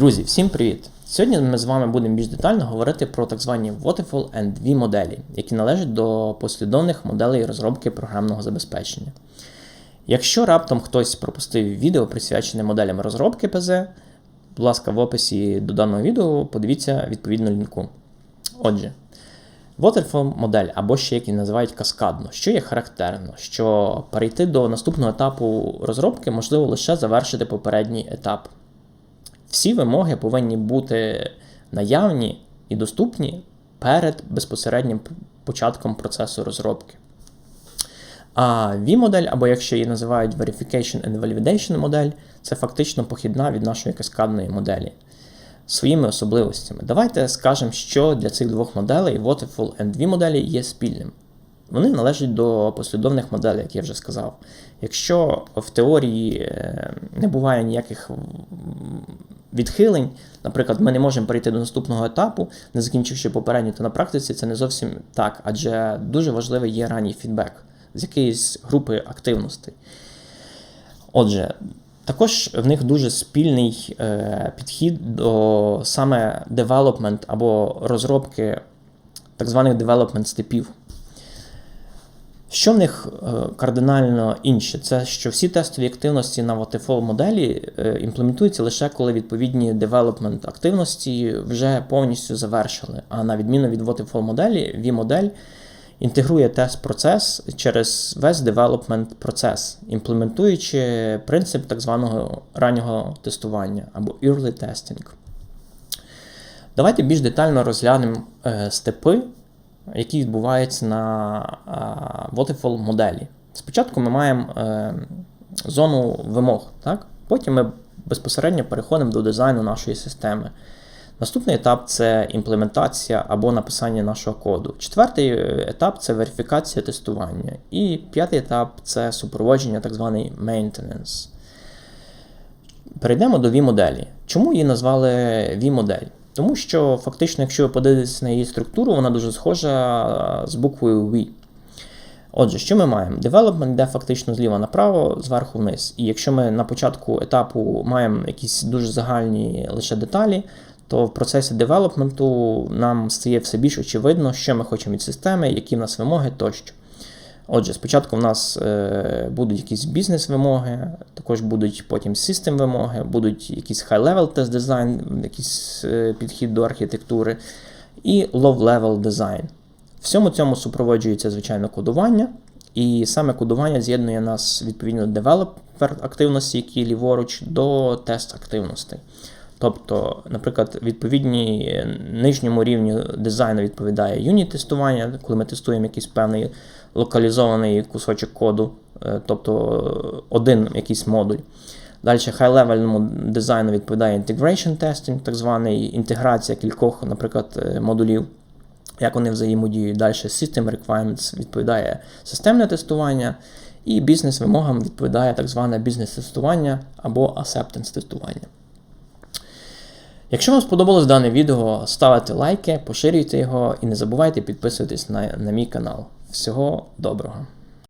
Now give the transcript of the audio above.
Друзі, всім привіт! Сьогодні ми з вами будемо більш детально говорити про так звані Waterfall and V моделі, які належать до послідовних моделей розробки програмного забезпечення. Якщо раптом хтось пропустив відео, присвячене моделям розробки ПЗ, будь ласка, в описі до даного відео подивіться відповідну лінку. Отже, Waterfall модель, або ще як її називають каскадно, що є характерно, що перейти до наступного етапу розробки можливо лише завершити попередній етап. Всі вимоги повинні бути наявні і доступні перед безпосереднім початком процесу розробки. А V-модель, або якщо її називають Verification and Validation модель, це фактично похідна від нашої каскадної моделі своїми особливостями. Давайте скажемо, що для цих двох моделей Waterfall and V-моделі є спільним. Вони належать до послідовних моделей, як я вже сказав. Якщо в теорії е, не буває ніяких відхилень, наприклад, ми не можемо перейти до наступного етапу, не закінчивши попередній, то на практиці це не зовсім так, адже дуже важливий є ранній фідбек з якоїсь групи активностей. Отже, також в них дуже спільний е, підхід до саме development або розробки так званих development степів. Що в них е, кардинально інше? Це що всі тестові активності на Waterfall моделі е, імплементуються лише коли відповідні девелопмент активності вже повністю завершили. А на відміну від Waterfall моделі, V-модель інтегрує тест-процес через весь девелопмент процес, імплементуючи принцип так званого раннього тестування або early testing. Давайте більш детально розглянемо е, степи які відбуваються на Waterfall моделі. Спочатку ми маємо е, зону вимог, так? потім ми безпосередньо переходимо до дизайну нашої системи. Наступний етап це імплементація або написання нашого коду. Четвертий е, етап це верифікація тестування. І п'ятий етап це супроводження, так званий maintenance. Перейдемо до V-моделі. Чому її назвали V-модель? Тому що фактично, якщо ви подивитесь на її структуру, вона дуже схожа з буквою V. Отже, що ми маємо? Development йде фактично зліва направо, зверху вниз. І якщо ми на початку етапу маємо якісь дуже загальні лише деталі, то в процесі девелопменту нам стає все більш очевидно, що ми хочемо від системи, які в нас вимоги тощо. Отже, спочатку в нас е, будуть якісь бізнес-вимоги, також будуть потім систем вимоги, будуть якийсь high-level тест дизайн, якийсь е, підхід до архітектури, і low-level дизайн. Всьому цьому супроводжується, звичайно, кодування. І саме кодування з'єднує нас відповідно девелопер активності, які ліворуч, до тест активностей. Тобто, наприклад, відповідні нижньому рівню дизайну відповідає юніт-тестування, коли ми тестуємо якийсь певний локалізований кусочок коду, е, тобто один якийсь модуль. Далі хай-левельному дизайну відповідає integration testing, так званий інтеграція кількох, наприклад, е, модулів, як вони взаємодіють. Далі System Requirements відповідає системне тестування, і бізнес-вимогам відповідає так зване бізнес-тестування або acceptance тестування. Якщо вам сподобалось дане відео, ставте лайки, поширюйте його і не забувайте підписуватись на, на мій канал. Всього доброго!